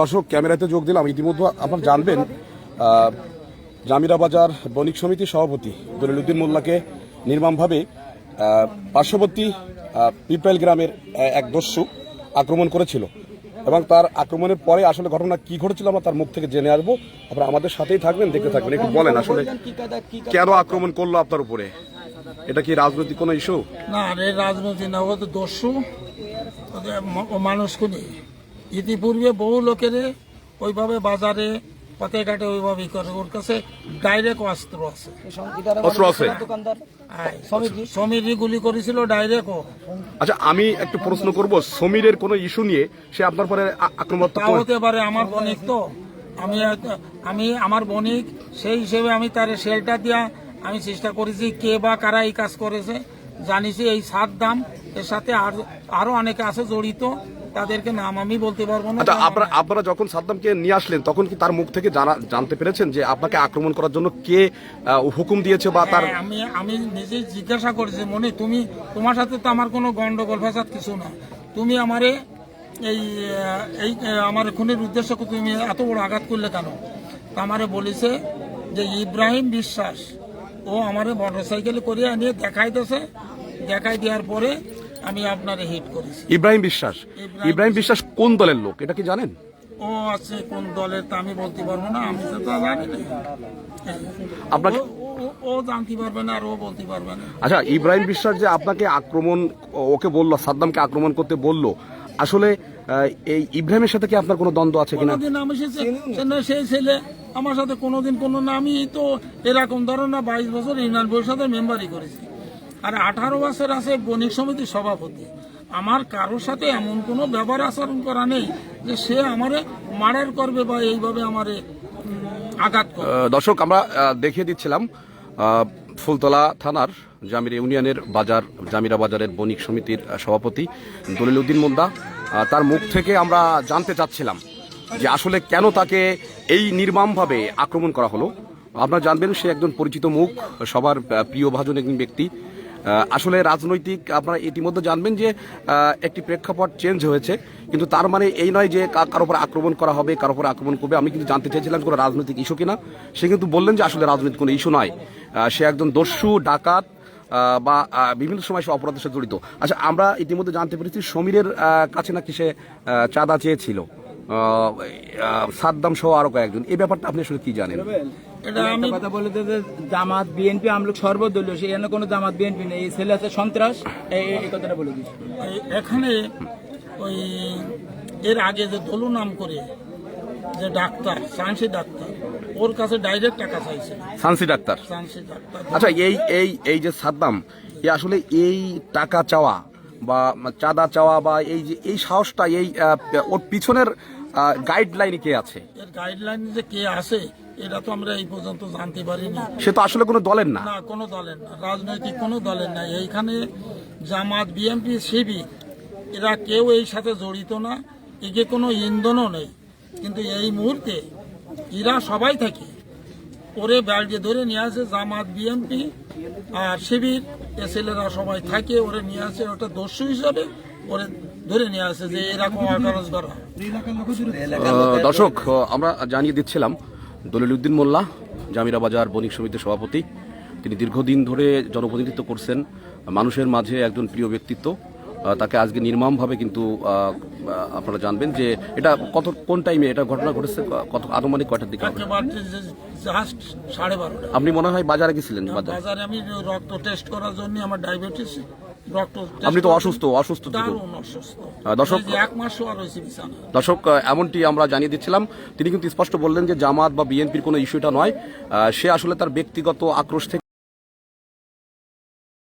দর্শক ক্যামেরাতে যোগ দিলাম। ইতিমধ্যে আপনার জানবেন জামিরা বাজার বণিক সমিতির সভাপতি দলিলুদ্দিন মোল্লাকে নির্মমভাবে পার্শ্ববর্তী পিপেল গ্রামের এক দস্যু আক্রমণ করেছিল। এবং তার আক্রমণের পরে আসলে ঘটনা কি ঘটেছিল আমরা তার মুখ থেকে জেনে আসব। আপনারা আমাদের সাথেই থাকবেন দেখতে থাকবেন। একটু বলেন আসলে কেন আক্রমণ করল আপনার উপরে? এটা কি রাজনৈতিক কোনো ইস্যু না রে রাজনীতি না ও তো দস্যু। ওদের ম- মানুষ খুনি ইতিপূর্বে বহু লোকেরে ওইভাবে বাজারে পথে ঘাটে ওইভাবে করে। ওর কাছে ডাইরেক্ট অস্ত্র আছে। অস্ত্র আছে? সমিতি গুলি করেছিল ডাইরেক্ট আচ্ছা আমি একটু প্রশ্ন করব সমীরের কোনো ইস্যু নিয়ে সে আপনার পরে আ- আক্রমণ তা হতে পারে আমার বণিক তো। আমি আমি আমার বণিক সেই হিসেবে আমি তার শেলটা দিয়া আমি চেষ্টা করেছি কে বা কারা এই কাজ করেছে। জানিছি এই সাত দাম এর সাথে আর আরও অনেকে আছে জড়িত তাদেরকে নাম আমি বলতে পারব না। আচ্ছা আপনারা আপনারা যখন সাদ্দামকে নিয়ে আসলেন তখন কি তার মুখ থেকে জানা জানতে পেরেছেন যে আপনাকে আক্রমণ করার জন্য কে হুকুম দিয়েছে বা তার হ্যাঁ, আমি আমি নিজেই জিজ্ঞাসা করেছি মনে তুমি তোমার সাথে তো আমার কোনো গন্ডগোল ফ্যাসাদ কিছু না তুমি আমারে এই এই আমার খুনের উদ্দেশ্য তুমি এত বড় আঘাত করলে কেন? তা আমারে বলেছে যে ইব্রাহিম বিশ্বাস ও আমারে মোটর সাইকেলে করে নিয়ে দেখাইতেছে। দেখাই দেওয়ার পরে আমি আপনারে হিট করেছি। ইব্রাহিম বিশ্বাস। ইব্রাহিম বিশ্বাস কোন দলের লোক? এটা কি জানেন? ও আছে কোন দলের তা আমি বলতে পারব না আমি তো জানি না। আপনাকে ও- জানতে পারবে না আর ও বলতে পারবে না। আচ্ছা ইব্রাহিম বিশ্বাস যে আপনাকে আক্রমণ ওকে বলল সাদ্দামকে আক্রমণ করতে বলল আসলে এই ইব্রাহিমের সাথে কি আপনার কোনো দ্বন্দ্ব আছে কিনা? আমি সে ছেলে আমার সাথে কোনোদিন কোনো না আমি তো এরকম ধরো না, বাইশ বছর ইউনিয়ন পরিষদের মেম্বারই করেছি। আর আঠারো বছর আছে বণিক সমিতির সভাপতি। আমার কারোর সাথে এমন কোনো ব্যবহার আচরণ করা নেই যে সে আমারে মার্ডার করবে বা এইভাবে আমারে আঘাত দর্শক, আমরা দেখিয়ে দিচ্ছিলাম ফুলতলা থানার জামির ইউনিয়নের বাজার, জামিরা বাজারের বণিক সমিতির সভাপতি দলিল উদ্দিন মোন্দা তার মুখ থেকে আমরা জানতে চাচ্ছিলাম যে আসলে কেন তাকে এই নির্মমভাবে আক্রমণ করা হলো, আপনারা জানবেন সে একজন পরিচিত মুখ, সবার প্রিয় ভাজন একজন ব্যক্তি। আসলে রাজনৈতিক আপনারা ইতিমধ্যে জানবেন যে একটি প্রেক্ষাপট চেঞ্জ হয়েছে, কিন্তু তার মানে এই নয় যে কা- কারোর উপর আক্রমণ করা হবে কারও উপর আক্রমণ করবে। আমি কিন্তু জানতে চেয়েছিলাম কোনো রাজনৈতিক ইস্যু কিনা। সে কিন্তু বললেন যে আসলে রাজনৈতিক কোনো ইস্যু নয়। সে একজন দস্যু, ডাকাত বা বিভিন্ন সময় সে অপরাধের সাথে জড়িত। আচ্ছা আমরা ইতিমধ্যে জানতে পেরেছি সমীরের কাছে নাকি সে চাঁদা চেয়েছিল। সাদ্দাম সহ আরও কয়েকজন। এই ব্যাপারটা আপনি আসলে কি জানেন? এটা আমি কথা বলে যে জামাত বিএনপি আমলোক সর্বদলীয় সেখানে কোনো জামাত বিএনপি নেই। এই ছেলে আছে সন্ত্রাস এই কথাটা বলে এখানে ওই এর আগে যে দলু নাম করে যে ডাক্তার সায়েন্সি ডাক্তার ওর কাছে ডাইরেক্ট টাকা চাইছে। সানসি ডাক্তার? সায়েন্সি ডাক্তার। আচ্ছা এই এই এই যে সাদ্দাম এ আসলে এই টাকা চাওয়া বা চাঁদা চাওয়া বা এই যে এই সাহসটা এই ওর পিছনের গাইডলাইনে কে আছে? এর গাইডলাইন যে কে আছে এটা তো আমরা এই পর্যন্ত জানতে পারিনি। সে তো আসলে কোনো দলের না? না কোনো দলের না। রাজনৈতিক কোনো দলের না। এইখানে জামাত বিএনপি শিবির এরা কেউ এই সাথে জড়িত না। একে কোনো ইন্ধনও নেই। কিন্তু এই মুহূর্তে এরা সবাই থাকে। ওরে ব্যালটে ধরে নিয়ে আসে জামাত বিএনপি আর শিবির এ ছেলেরা সবাই থাকে ওরে নিয়ে আসে। ওটা দস্যু হিসাবে ওরে ধরে নিয়ে আসে যে এরকম অকারজ করা দর্শক আমরা জানিয়ে দিচ্ছিলাম দলিল উদ্দিন মোল্লা জামিরা বাজার বণিক সমিতির সভাপতি তিনি দীর্ঘদিন ধরে জনপ্রতিনিধিত্ব করছেন মানুষের মাঝে একজন প্রিয় ব্যক্তিত্ব তাকে আজকে নির্মমভাবে কিন্তু আপনারা জানবেন যে এটা কত কোন টাইমে এটা ঘটনা ঘটেছে কত আনুমানিক কয়টার দিকে আপনি মনে হয় বাজারে গেছিলেন বাজারে? আমি রক্ত টেস্ট করার জন্য আমার ডায়াবেটিস আপনি তো অসুস্থ অসুস্থ দর্শক- দর্শক এমনটি আমরা জানিয়ে দিচ্ছিলাম। তিনি কিন্তু স্পষ্ট বললেন যে জামাত বা বিএনপির কোনো ইস্যুটা নয়। আহ, সে আসলে তার ব্যক্তিগত আক্রোশ থেকে